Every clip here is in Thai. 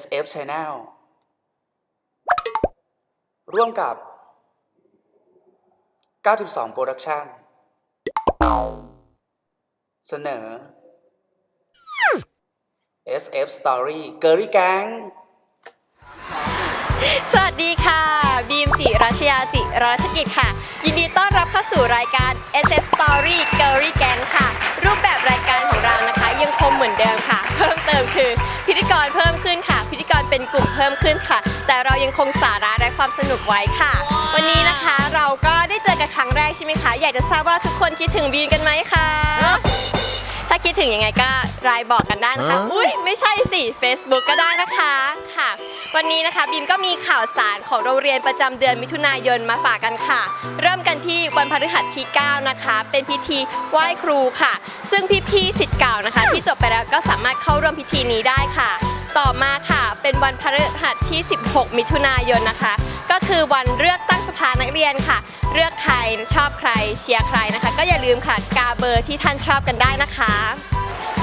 SF Channel ร่วมกับ 92 Production เสนอ SF Story เกอรี่แก๊งสวัสดีค่ะ จิรัชยาจิรัชกิจค่ะ ยินดีต้อนรับเข้าสู่รายการ SF Story Girly Gang ค่ะ รูปแบบรายการของเรานะคะ ยังคงเหมือนเดิมค่ะ เพิ่มเติมคือ พิธีกรเพิ่มขึ้นค่ะ พิธีกรเป็นกลุ่มเพิ่มขึ้นค่ะ แต่เรายังคงสาระและความสนุกไว้ค่ะ วันนี้นะคะเราก็ได้เจอกันครั้งแรกใช่ไหมคะ อยากจะทราบว่าทุกคนคิดถึงบีมกันไหมคะ ถ้าคิดถึงยังไงก็ไลน์บอกกันได้นะคะ อุ้ยไม่ใช่สิ Facebook ก็ได้นะคะค่ะ วันนี้นะคะบีมก็มีข่าวสารของโรงเรียนประจำเดือนมิถุนายนมาฝากกันค่ะ เริ่มกันที่วันพฤหัสที่ 9 นะคะ เป็นพิธีไหว้ครูค่ะ ซึ่งพี่ๆสิทธิ์เก่านะคะ ที่จบไปแล้วก็สามารถเข้าร่วมพิธีนี้ได้ค่ะ ต่อมาค่ะ เป็นวันพฤหัสที่ 16 มิถุนายนนะคะ ก็คือวันเลือกตั้งสภานักเรียนค่ะเลือกใค รชอบใครเชียร์ใครนะคะ ก็อย่าลืมค่ะกาเบอร์ที่ท่านชอบกันได้นะคะ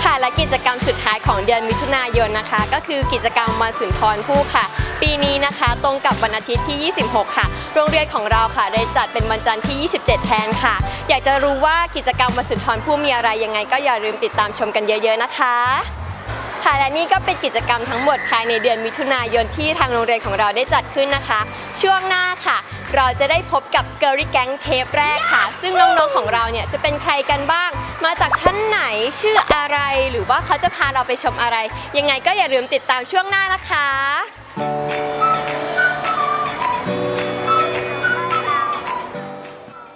ค่ะและกิจกรรมสุดท้ายของเดือนมิถุนายนนะคะ ก็คือกิจกรรมวันสุนทรภู่ค่ะ ปีนี้นะคะตรงกับวันอาทิตย์ที่ 26 ค่ะ โรงเรียนของเราค่ะได้จัดเป็นวันจันทร์ที่ 27 แทนค่ะ อยากจะรู้ว่ากิจกรรมวันสุนทรภู่มีอะไรยังไง ก็อย่าลืมติดตามชมกันเยอะ ๆ นะคะ ค่ะและนี่ก็เป็นกิจกรรมทั้งหมดภายในเดือนมิถุนายนที่ทางโรงเรียนของเราได้จัดขึ้นนะคะ ช่วงหน้าค่ะ เราจะได้พบกับ g i r l y Gang เทปแรกค่ะ ซึ่งน้องๆของเราเนี่ยจะเป็นใครกันบ้าง มาจากชั้นไหนชื่ออะไร หรือว่าเขาจะพาเราไปชมอะไร ยังไงก็อย่าลืมติดตามช่วงหน้านะคะ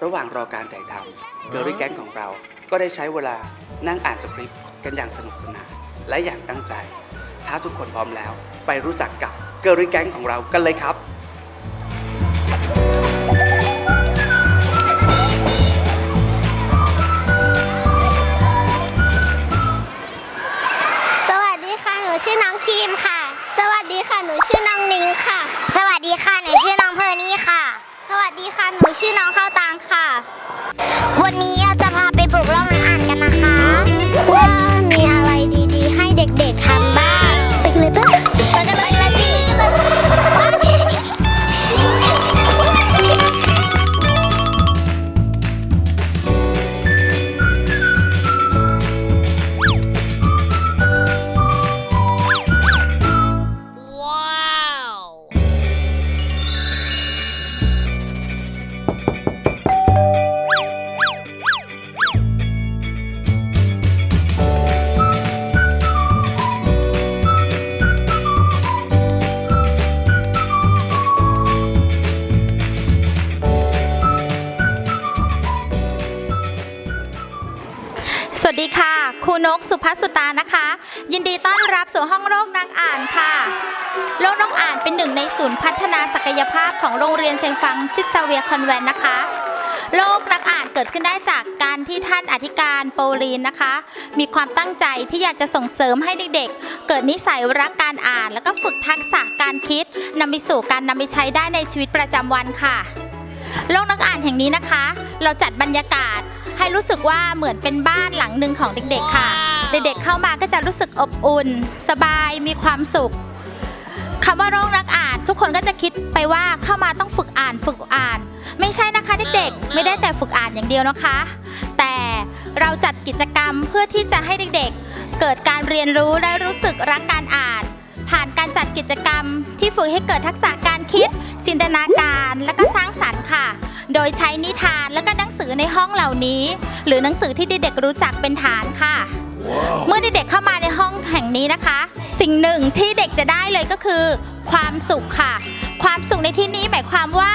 ระหว่างรอการถ่ายทำเกอร์รี่แก๊งของเราก็ได้ใช้เวลานั่งอ่านสคริปต์กันอย่างสนุกสนาน และอย่างตั้งใจ ถ้าทุกคนพร้อมแล้ว ไปรู้จักกับเกอรี่แก๊งของเรากันเลยครับ สวัสดีค่ะ หนูชื่อน้องครีมค่ะ สวัสดีค่ะ หนูชื่อน้องนิงค่ะ สวัสดีค่ะ หนูชื่อน้องเพอร์นี่ค่ะ สวัสดีค่ะ หนูชื่อน้องข้าวตังค่ะ วันนี้เราจะ สวัสดีค่ะ รูนกสุภัสสุตานะคะ ยินดีต้อนรับสู่ห้องโลกนักอ่านค่ะโลกนักอ่านเป็นหนึ่งในศูนย์พัฒนาศักยภาพของโรงเรียนเซนฟังซิสเวียคอนแวนนะคะ โลกนักอ่านเกิดขึ้นได้จากการที่ท่านอธิการโปลีนนะคะ มีความตั้งใจที่อยากจะส่งเสริมให้เด็กๆ เกิดนิสัยรักการอ่าน แล้วก็ฝึกทักษะการคิดนำไปสู่การนำไปใช้ได้ในชีวิตประจำวันค่ะ โลกนักอ่านแห่งนี้นะคะ เราจัดบรรยากาศ ให้รู้สึกว่าเหมือนเป็นบ้านหลังหนึ่งของเด็กๆค่ะ เด็กๆเข้ามาก็จะรู้สึกอบอุ่น สบายมีความสุขคำว่าโลกนักอ่าน ทุกคนก็จะคิดไปว่าเข้ามาต้องฝึกอ่านฝึกอ่าน ไม่ใช่นะคะเด็กๆไม่ได้แต่ฝึกอ่านอย่างเดียวนะคะ แต่เราจัดกิจกรรมเพื่อที่จะให้เด็กๆ เกิดการเรียนรู้และรู้สึกรักการอ่าน ผ่านการจัดกิจกรรมที่ฝึกให้เกิดทักษะการคิด จินตนาการ และก็สร้างสรรค์ค่ะ โดยใช้นิทานและก็หนังสือในห้องเหล่านี้ หรือหนังสือที่เด็กๆรู้จักเป็นฐานค่ะ เมื่อเด็กๆเข้ามาในห้องแห่งนี้นะคะ สิ่งหนึ่งที่เด็กจะได้เลยก็คือ ความสุขค่ะ ความสุขในที่นี้หมายความว่า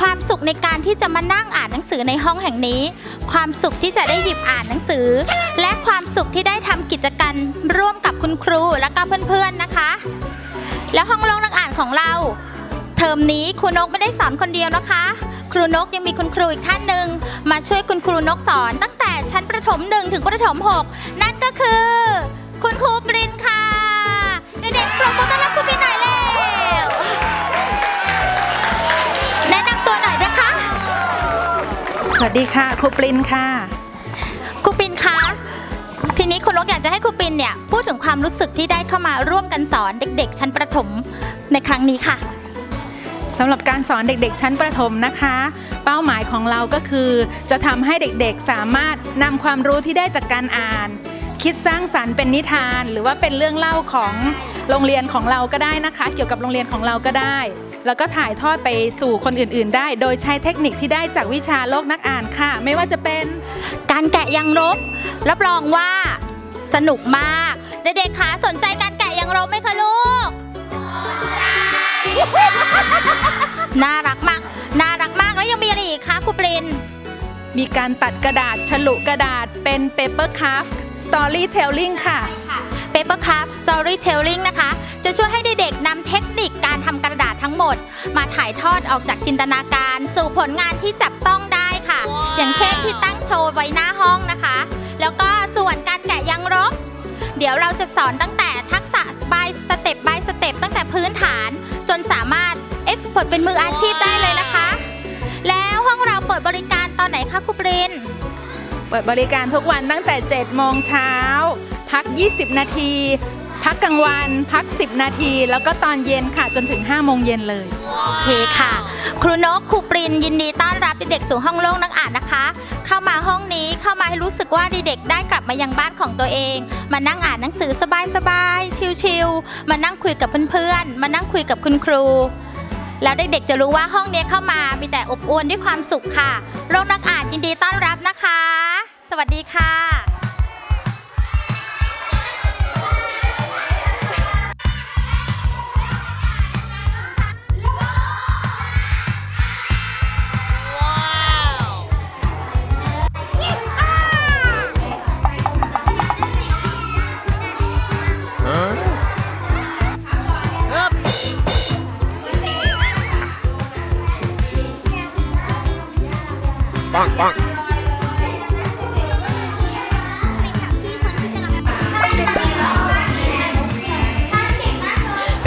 ความสุขในการที่จะมานั่งอ่านหนังสือในห้องแห่งนี้ ความสุขที่จะได้หยิบอ่านหนังสือ และความสุขที่ได้ทำกิจกรรมร่วมกับคุณครูและก็เพื่อนๆนะคะ แล้วห้องโลกนักอ่านของเรา เทอมนี้ครูนกไม่ได้สอนคนเดียวนะคะ ครูนกยังมีคุณครูอีกท่านหนึ่งมาช่วยคุณครูนกสอนตั้งแต่ชั้นประถมหนึ่งถึงประถมหกนั่นก็คือ คุณครูปรินค่ะเด็กๆปรบมือต้อนรับครูปรินหน่อยเร็วแนะนำตัวหน่อยนะคะ สวัสดีค่ะครูปรินค่ะครูปินคะทีนี้คุณนกอยากจะให้ครูปินเนี่ยพูดถึงความรู้สึกที่ได้เข้ามาร่วมกันสอนเด็ก ๆ ชั้นประถมในครั้งนี้ค่ะ สำหรับการสอนเด็กๆ ชั้นประถมนะคะ เป้าหมายของเราก็คือ จะทำให้เด็กๆสามารถนำความรู้ที่ได้จากการอ่าน คิดสร้างสรรค์เป็นนิทาน หรือว่าเป็นเรื่องเล่าของโรงเรียนของเราก็ได้นะคะ เกี่ยวกับโรงเรียนของเราก็ได้ แล้วก็ถ่ายทอดไปสู่คนอื่นๆ ได้ โดยใช้เทคนิคที่ได้จากวิชาโลกนักอ่านค่ะ ไม่ว่าจะเป็นการแกะยางลบรับรองว่าสนุกมาก เด็กๆคะสนใจการแกะยางลบไหมคะลูก น่ารักมาก น่ารักมากแล้วยังมีอะไรอีกคะครูปริน มีการตัดกระดาษฉลุกระดาษเป็น paper craft storytelling ค่ะ Papercraft Storytelling นะคะ จะช่วยให้เด็กๆนำเทคนิคการทำกระดาษทั้งหมด มาถ่ายทอดออกจากจินตนาการ สู่ผลงานที่จับต้องได้ค่ะอย่างเช่นที่ตั้งโชว์ไว้หน้าห้องนะคะ แล้วก็ส่วนการแกะยางลบเดี๋ยวเราจะสอนตั้งแต่ทักษะ by step by step ตั้งแต่พื้นฐานจน สามารถ export เป็นมืออาชีพได้เลยนะคะ แล้วห้องเราเปิดบริการตอนไหนคะครูปรินเปิดบริการทุกวันตั้งแต่ 7 โมงเช้า พัก 20 นาที พักกลางวัน พัก 10 นาที แล้วก็ตอนเย็นค่ะจนถึง 5 โมงเย็นเลย โอเคค่ะ ครูนกครูปรินยินดีต้อนรับ เด็กๆสู่ห้องโล่งนักอ่านนะคะ เข้ามาห้องนี้เข้ามาให้รู้สึกว่าเด็กๆได้กลับมายังบ้านของตัวเอง มานั่งอ่านหนังสือสบายๆชิลๆมานั่งคุยกับเพื่อนๆมานั่งคุยกับคุณครู แล้วเด็กๆจะรู้ว่าห้องนี้เข้ามามีแต่อบอวลด้วยความสุขค่ะ โรงนักอ่านยินดีต้อนรับนะคะ สวัสดีค่ะ เป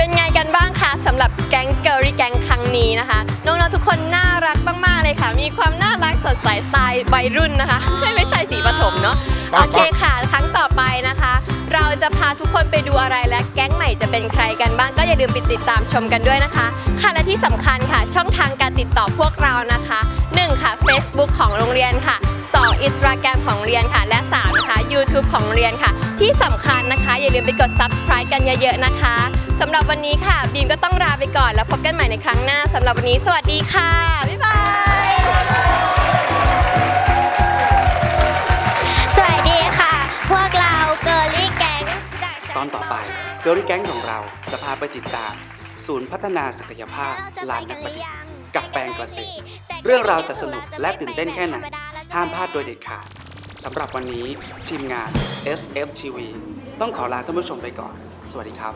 ็นไงกันบ้างคะสำหรับแก๊งเกิร์ลแก๊งครั้งนี้นะคะ น้องๆทุกคนน่ารักมากๆเลยค่ะ มีความน่ารักสดใสสไตล์วัยรุ่นนะคะ ไม่ไม่ใช่สีปฐมเนาะโอเคค่ะ ครั้งต่อไปนะคะ เราจะพาทุกคนไปดูอะไรและแก๊งใหม่จะเป็นใครกันบ้างก็อย่าลืมไปติดตามชมกันด้วยนะคะ ค่ะและที่สำคัญค่ะ ช่องทางการติดต่อพวกเรานะคะ 1 ค่ะ Facebook ของโรงเรียนค่ะ 2 Instagram ของโรงเรียนค่ะ และ 3 นะคะ YouTube ของโรงเรียนค่ะ ที่สำคัญนะคะ อย่าลืมไปกด subscribe กันเยอะๆนะคะสำหรับวันนี้ค่ะบีมก็ต้องลาไปก่อนแล้วพบกันใหม่ในครั้งหน้าสำหรับวันนี้ สวัสดีค่ะบ๊ายบาย อนต่อไปเกอรี่แก๊งของเราจะพาไปติดตาม ศูนย์พัฒนาศักยภาพลานนักประดิษฐ์กับแปลงเกษตรเรื่องราวจะสนุกและตื่นเต้นแค่ไหน ห้ามพลาดโดยเด็ดขาดสำหรับวันนี้ทีมงาน SFTV ต้องขอลาท่านผู้ชมไปก่อน สวัสดีครับ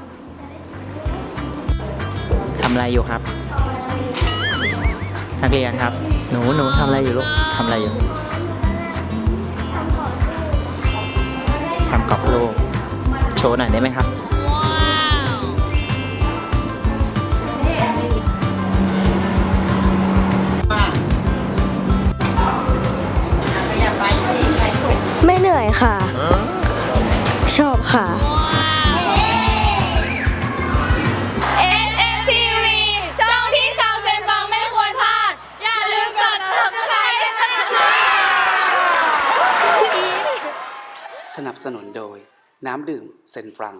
ทำอะไรอยู่ครับ นักเรียนครับ หนูหนูทำอะไรอยู่ลูกทำอะไรอยู่ทำกรอบรูป โชว์หน่อยได้ไหมครับไม่เหนื่อยค่ะ ชอบค่ะ SMTV ช่องที่ชาวเซนฟังไม่ควรพลาด อย่าลืมกด subscribe ด้วยนะคะ สนับสนุนโดย น้ำดื่มเซนฟรัง